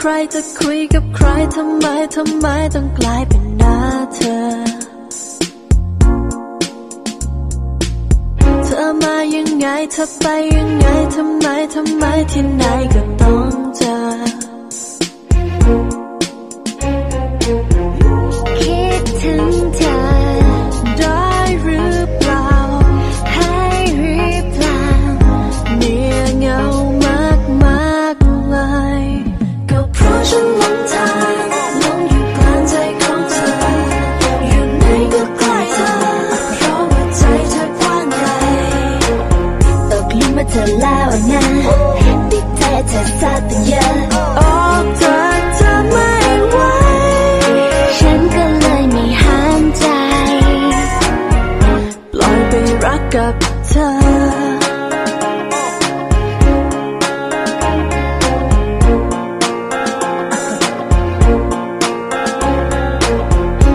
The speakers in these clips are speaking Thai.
ใครจะคุยกับใครทำไมทำไมต้องกลายเป็นหน้าเธอ เธอมายังไงเธอไปยังไงทำไมทำไมที่ไหนก็ต้องเจอ กับเธอ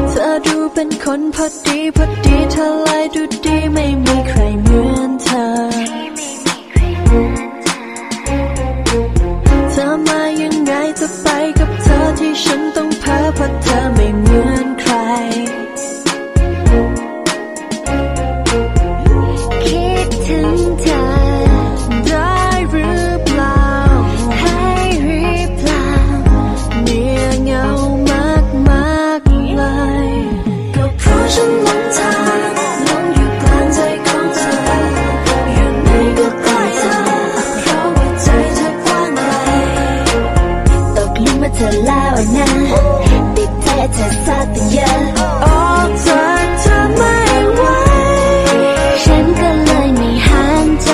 เธอดูเป็นคนพอดีพอดีเธอลายดูดีไม่มีใครเหมือนเธอ ธอแล้วนะติดเธอเธอซาติเยอะอกจากเธอไม่ไหวฉันก็เลยไม่ห้ามใจ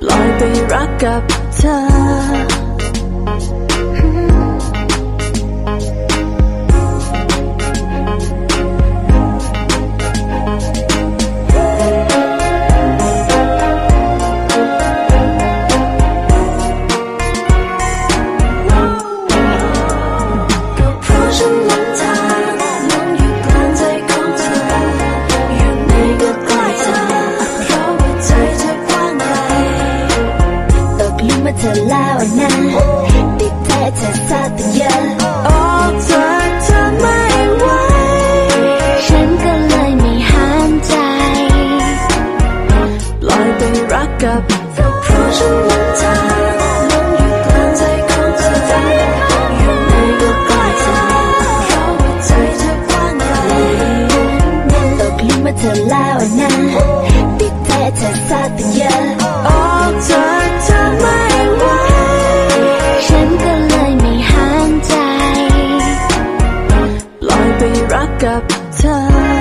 ปล่อยไปรักกับเธอ ธอแล้วนะติดเธอเธอซาไปเยอะอกเธอเธอไม่ไหวฉันก็เลยไม่ห้ามใจลอยไปรักกับ rock up tough.